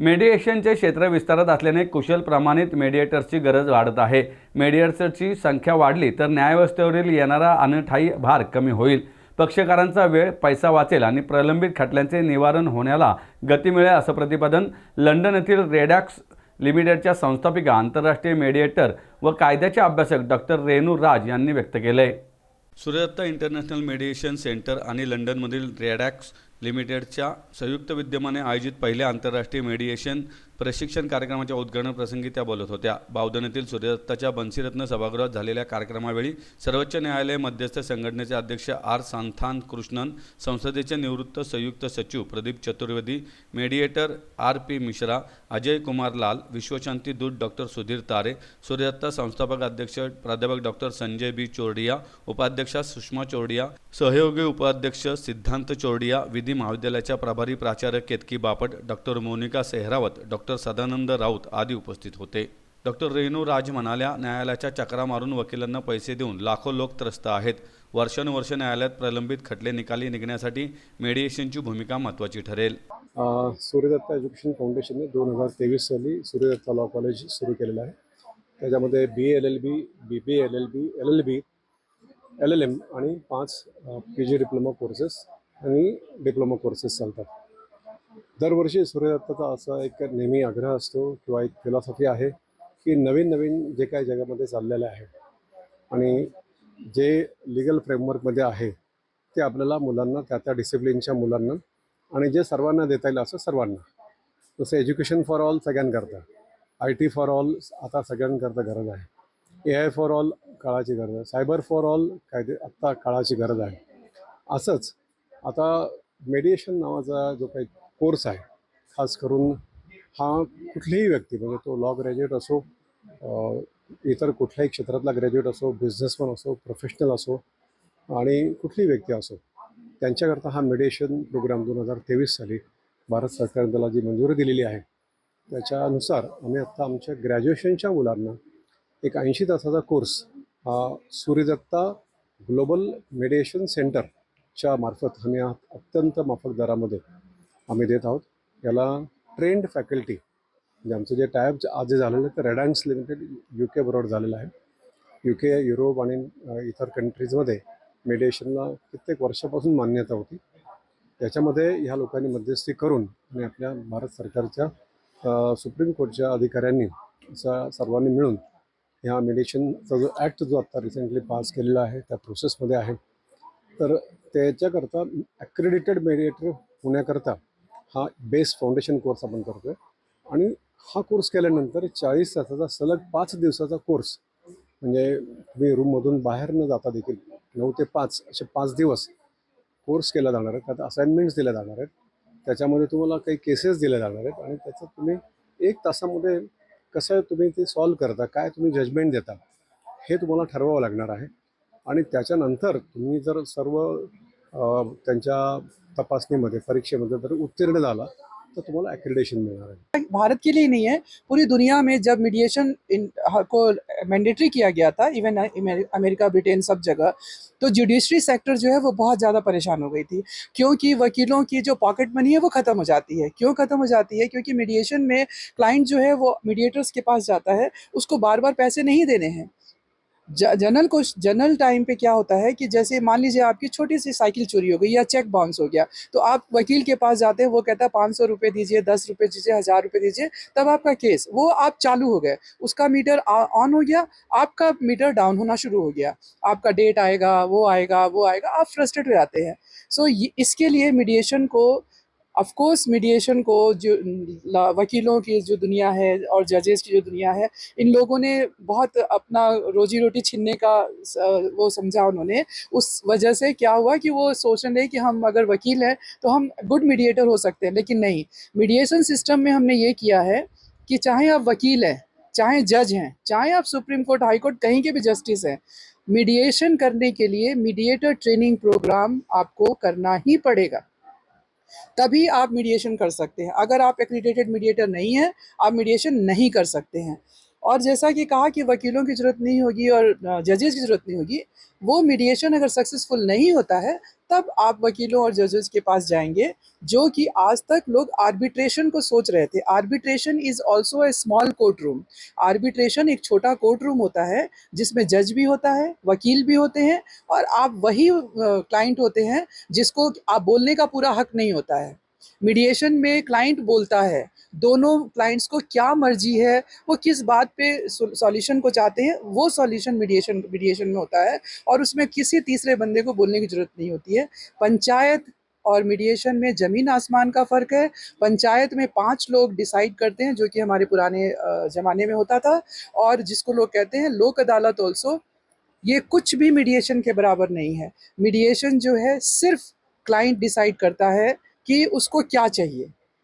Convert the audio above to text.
मेडिएशनचे क्षेत्र विस्तारत असल्याने कुशल प्रमाणित मेडिएटर्सची गरज वाढत आहे. मेडिएटर्सची संख्या वाढली तर न्यायव्यवस्थेवरील येणारा अनठायी भार कमी होईल. पक्षकारांचा वेळ पैसा वाचेल आणि प्रलंबित खटल्यांचे निवारण होण्याला गती मिळेल असं प्रतिपादन लंडन येथील रेडॅक्स लिमिटेडच्या संस्थापिका आंतरराष्ट्रीय मेडिएटर व कायद्याचे अभ्यासक डॉक्टर रेणू राज यांनी व्यक्त केलं आहे सूर्यदत्त इंटरनॅशनल मेडिएशन सेंटर आणि लंडनमधील रेडॅक्स लिमिटेडच्या संयुक्त विद्यमाने आयोजित पहिल्या आंतरराष्ट्रीय मेडिएशन प्रशिक्षण कार्यक्रमाच्या उद्घाटन प्रसंगी त्या बोलत होत्या. बावधन सूर्यदत्ताच्या बन्सीरत्न सभागृहात झालेल्या कार्यक्रमावेळी सर्वोच्च न्यायालय मध्यस्थ संघटनेचे अध्यक्ष आर सांथान कृष्णन संसदेचे निवृत्त संयुक्त सचिव Pradeep Chaturvedi mediator R P Mishra Ajay Kumar Lal विश्वशांती दूत डॉक्टर सुधीर तारे सूर्यदत्ता संस्थापक अध्यक्ष प्राध्यापक डॉक्टर संजय बी चोरडिया उपाध्यक्षा सुषमा चोरडिया सहयोगी उपाध्यक्ष सिद्धांत चोरडिया विधी महाविद्यालयाच्या प्रभारी प्राचार्य केतकी बापट डॉक्टर मोनिका सेहरावत डॉक्टर सदानंद राऊत आदी उपस्थित होते. डॉक्टर रेणू राज म्हणाल्या न्यायालयाच्या चक्रा मारून वकिलांना पैसे देऊन लाखो लोक त्रस्त आहेत. वर्षानुवर्ष न्यायालयात प्रलंबित खटले निकाली निघण्यासाठी मेडिएशनची भूमिका महत्त्वाची ठरेल. सूर्यदत्ता एज्युकेशन फाउंडेशनने दोन हजार तेवीस साली सूर्यदत्ता लॉ कॉलेज सुरू केलेलं आहे. त्याच्यामध्ये B L L B B B L L B L L B L L M आणि पाच पी जी डिप्लोमा कोर्सेस आणि डिप्लोमा कोर्सेस चालतात. दरवर्षी सूर्यदत्ताचा असा एक नेहमी आग्रह असतो किंवा एक फिलॉसॉफी आहे की नवीन नवीन जे काही जगामध्ये चाललेलं आहे आणि जे लिगल फ्रेमवर्कमध्ये आहे ते आपल्याला मुलांना त्या त्या डिसिप्लिनच्या मुलांना आणि जे सर्वांना देता येईल असं सर्वांना. जसं एज्युकेशन फॉर ऑल सगळ्यांकरता आय टी फॉर ऑल आता सगळ्यांकरता गरज आहे. ए आय फॉर ऑल काळाची गरज आहे. सायबर फॉर ऑल कायदे आत्ता काळाची गरज आहे. असंच आता मेडिएशन नावाचा जो काही कोर्स आहे खास करून हा कुठलीही व्यक्ती म्हणजे तो लॉ ग्रॅज्युएट असो इतर कुठल्याही क्षेत्रातला ग्रॅज्युएट असो बिझनेसमन असो प्रोफेशनल असो आणि कुठलीही व्यक्ती असो त्यांच्याकरता हा मेडिएशन प्रोग्राम दोन हजार तेवीस साली भारत सरकारने त्याला जी मंजुरी दिलेली आहे त्याच्यानुसार आम्ही आत्ता आमच्या ग्रॅज्युएशनच्या मुलांना एक ऐंशी तासाचा कोर्स हा सूर्यदत्ता ग्लोबल मेडिएशन सेंटर च्या मार्फत आम्ही अत्यंत माफक दरामध्ये आम्ही देत आहोत. याला ट्रेंड फॅकल्टी म्हणजे आमचं जे टायप आज जे झालेलं आहे ते रेडॅन्स लिमिटेड यू के बरोबर झालेलं आहे. यू के युरोप आणि इतर कंट्रीजमध्ये मेडिएशनला कित्येक वर्षापासून मान्यता होती. त्याच्यामध्ये ह्या लोकांनी मध्यस्थी करून आणि आपल्या भारत सरकारच्या सुप्रीम कोर्टच्या अधिकाऱ्यांनी सर्वांनी मिळून ह्या मेडिएशनचा जो ॲक्ट जो आत्ता रिसेंटली पास केलेला आहे त्या प्रोसेसमध्ये आहे. तर त्याच्याकरता ॲक्रेडिटेड मेडिएटर होण्याकरता हा बेस फाउंडेशन कोर्स आपण करतो आहे आणि हा कोर्स केल्यानंतर चाळीस तासाचा सलग पाच दिवसाचा कोर्स म्हणजे तुम्ही रूममधून बाहेर न जाता देखील नऊ ते पाच असे पाच दिवस कोर्स केला जाणार आहे. त्यात असाइनमेंट्स दिल्या जाणार आहेत. त्याच्यामध्ये तुम्हाला काही केसेस दिल्या जाणार आहेत आणि त्याचं तुम्ही एक तासामध्ये कसं तुम्ही ते सॉल्व करता काय तुम्ही जजमेंट देता हे तुम्हाला ठरवावं लागणार आहे. आणि त्याच्यानंतर तुम्ही जर सर्व त्यांच्या तपासणीमध्ये, परीक्षेमध्ये जर उत्तीर्ण झाला, तर तुम्हाला ॲक्रिडेशन मिळणार आहे. भारत के लिए नहीं है, पूरी दुनिया में जब मीडिएशन को मैंडेटरी किया गया था इवन अमेरिका, ब्रिटेन सब जगह तो जुडिशरी सेक्टर जो है वो बहुत ज़्यादा परेशान हो गई थी। क्योंकि वकीलों की जो पॉकेट मनी है वो ख़त्म हो जाती है। क्यों ख़त्म हो जाती है? क्योंकि मीडिएशन में क्लाइंट जो है वो मीडिएटर्स के पास जाता है, उसको बार बार पैसे नहीं देने हैं। जनरल को, जनरल टाइम पे क्या होता है कि जैसे मान लीजिए आपकी छोटी सी साइकिल चोरी हो गई या चेक बाउंस हो गया तो आप वकील के पास जाते हैं, वो कहता है पाँच सौ रुपये दीजिए, दस रुपये दीजिए, हज़ार रुपये दीजिए, तब आपका केस वो आप चालू हो गए, उसका मीटर ऑन हो गया, आपका मीटर डाउन होना शुरू हो गया, आपका डेट आएगा, वो आएगा वो आएगा, आप फ्रस्ट्रेट हो जाते हैं। सो इसके लिए मीडिएशन को ऑफ़ कोर्स मीडिएशन को जो वकीलों की जो दुनिया है और जजेस की जो दुनिया है, इन लोगों ने बहुत अपना रोजी रोटी छीनने का वो समझा उन्होंने। उस वजह से क्या हुआ कि वो सोच रहे कि हम अगर वकील हैं तो हम गुड मीडिएटर हो सकते हैं, लेकिन नहीं। मीडिएशन सिस्टम में हमने ये किया है कि चाहे आप वकील हैं, चाहे जज हैं, चाहे आप सुप्रीम कोर्ट हाई कोर्ट कहीं के भी जस्टिस हैं मीडिएशन करने के लिए मीडिएटर ट्रेनिंग प्रोग्राम आपको करना ही पड़ेगा। तभी आप मीडिएशन कर सकते हैं। अगर आप एक्रीडेटेड मीडिएटर नहीं हैं आप मीडिएशन नहीं कर सकते हैं। और जैसा कि कहा कि वकीलों की ज़रूरत नहीं होगी और जजेस की ज़रूरत नहीं होगी, वो मीडिएशन अगर सक्सेसफुल नहीं होता है, तब आप वकीलों और जजेस के पास जाएँगे, जो कि आज तक लोग आर्बिट्रेशन को सोच रहे थे। Arbitration is also a small court room arbitration एक छोटा कोर्ट रूम होता है, जिसमें जज भी होता है, वकील भी होते हैं, और आप वही क्लाइंट होते हैं, जिसको आप बोलने का पूरा हक नहीं होता है। मीडिएशन में क्लाइंट बोलता है, दोनों क्लाइंट्स को क्या मर्ज़ी है, वो किस बात पे सॉल्यूशन को चाहते हैं, वो सॉल्यूशन मीडिएशन मीडिएशन में होता है और उसमें किसी तीसरे बंदे को बोलने की ज़रूरत नहीं होती है। पंचायत और मीडिएशन में ज़मीन आसमान का फ़र्क है। पंचायत में पाँच लोग डिसाइड करते हैं, जो कि हमारे पुराने ज़माने में होता था और जिसको लोग कहते हैं लोक अदालत ऑल्सो ये कुछ भी मीडिएशन के बराबर नहीं है। मीडिएशन जो है, सिर्फ़ क्लाइंट डिसाइड करता है कि उसको क्या चाहिए?